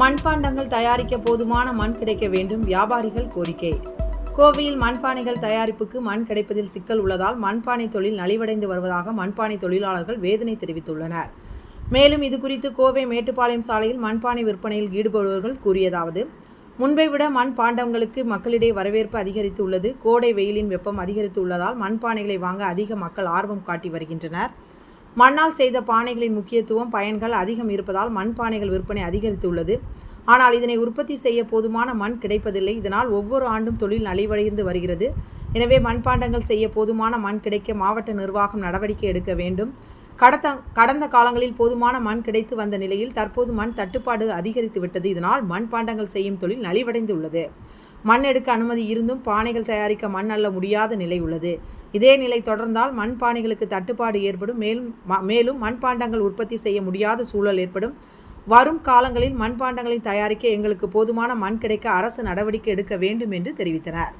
மண்பாண்டங்கள் தயாரிக்க போதுமான மண் கிடைக்க வேண்டும் வியாபாரிகள் கோரிக்கை. கோவையில் மண்பானைகள் தயாரிப்புக்கு மண் கிடைப்பதில் சிக்கல் உள்ளதால் மண்பானை தொழில் நலிவடைந்து வருவதாக மண்பானை தொழிலாளர்கள் வேதனை தெரிவித்துள்ளனர். மேலும் இது குறித்து கோவை மேட்டுப்பாளையம் சாலையில் மண்பானை விற்பனையில் ஈடுபடுபவர்கள் கூறியதாவது முன்பை விட மண் பாண்டங்களுக்கு மக்களிடையே வரவேற்பு அதிகரித்து உள்ளது கோடை வெயிலின் வெப்பம் அதிகரித்து உள்ளதால் மண்பானைகளை வாங்க அதிக மக்கள் ஆர்வம் காட்டி வருகின்றனர். மண்ணால் செய்த பானைகளின் முக்கியத்துவம் பயன்கள் அதிகம் இருப்பதால் மண்பானைகள் விற்பனை அதிகரித்துள்ளது. ஆனால் இதனை உற்பத்தி செய்ய போதுமான மண் கிடைப்பதில்லை. இதனால் ஒவ்வொரு ஆண்டும் தொழில் நலிவடைந்து வருகிறது. எனவே மண்பாண்டங்கள் செய்ய போதுமான மண் கிடைக்க மாவட்ட நிர்வாகம் நடவடிக்கை எடுக்க வேண்டும். கடத்த கடந்த காலங்களில் போதுமான மண் கிடைத்து வந்த நிலையில் தற்போது மண் தட்டுப்பாடு அதிகரித்து விட்டது. இதனால் மண்பாண்டங்கள் செய்யும் தொழில் நலிவடைந்து உள்ளது மண் எடுக்க அனுமதி இருந்தும் பானைகள் தயாரிக்க மண் அள்ள முடியாத நிலை உள்ளது. இதே நிலை தொடர்ந்தால் மண்பானைகளுக்கு தட்டுப்பாடு ஏற்படும். மேலும் ம- மேலும் மண்பாண்டங்கள் உற்பத்தி செய்ய முடியாத சூழல் ஏற்படும். வரும் காலங்களில் மண்பாண்டங்களை தயாரிக்க எங்களுக்கு போதுமான மண் கிடைக்க அரசு நடவடிக்கை எடுக்க வேண்டும் என்று தெரிவித்தனர்.